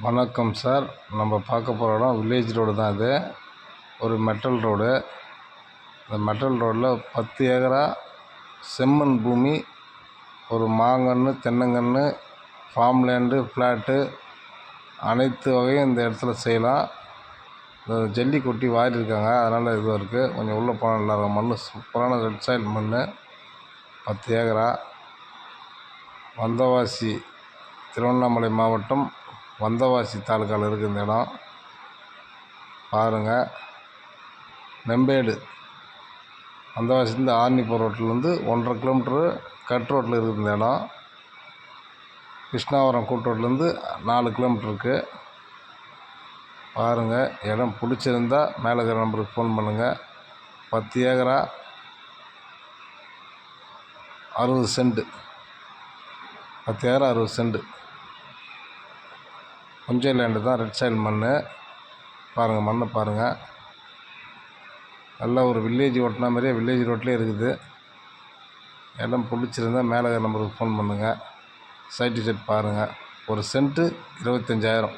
வணக்கம் சார். நம்ம பார்க்க போகிற இடம் வில்லேஜ் ரோடு தான் இது. ஒரு மெட்டல் ரோடு இந்த மெட்டல் ரோடில் பத்து ஏக்கரா செம்மண் பூமி ஒரு மாங்கன்று தென்னங்கன்று ஃபார்ம் லேண்டு ஃப்ளாட்டு அனைத்து வகையும் இந்த இடத்துல செய்யலாம். இந்த ஜல்லி கொட்டி வாரியிருக்காங்க அதனால் இதுவாக இருக்குது கொஞ்சம் உள்ளே போனால் நல்லாயிருக்கும் மண் சூப்பரான ரெட் சாயில் மண் பத்து ஏக்கரா. வந்தவாசி திருவண்ணாமலை மாவட்டம் வந்தவாசி தாலுக்காவில் இருக்குது இந்த இடம். பாருங்கள் நெம்பேடு. வந்தவாசிலேருந்து ஆர்னிப்பூர் ரோட்லேருந்து ஒன்றரை கிலோமீட்ரு கட் ரோட்டில் இருக்குது இந்த இடம். கிருஷ்ணாவரம் கூட்டோட்லேருந்து நாலு கிலோமீட்டருக்கு பாருங்கள் இடம் பிடிச்சிருந்தா மேலே இருக்கிற நம்பருக்கு ஃபோன் பண்ணுங்கள் பத்து ஏக்கரா அறுபது சென்ட்டு பத்து ஏக்கரா அறுபது சென்ட்டு கொஞ்சம் லேண்டு தான் ரெட் சாயில் மண் பாருங்கள் மண்ணை பாருங்கள் நல்ல ஒரு வில்லேஜ் ஓட்டினா மாதிரியே வில்லேஜ் ரோட்லேயே இருக்குது. இடம் பிடிச்சிருந்தா மேலே நம்பருக்கு ஃபோன் பண்ணுங்கள் சைட்டு செட் பாருங்கள் ஒரு சென்ட்டு இருபத்தஞ்சாயிரம்.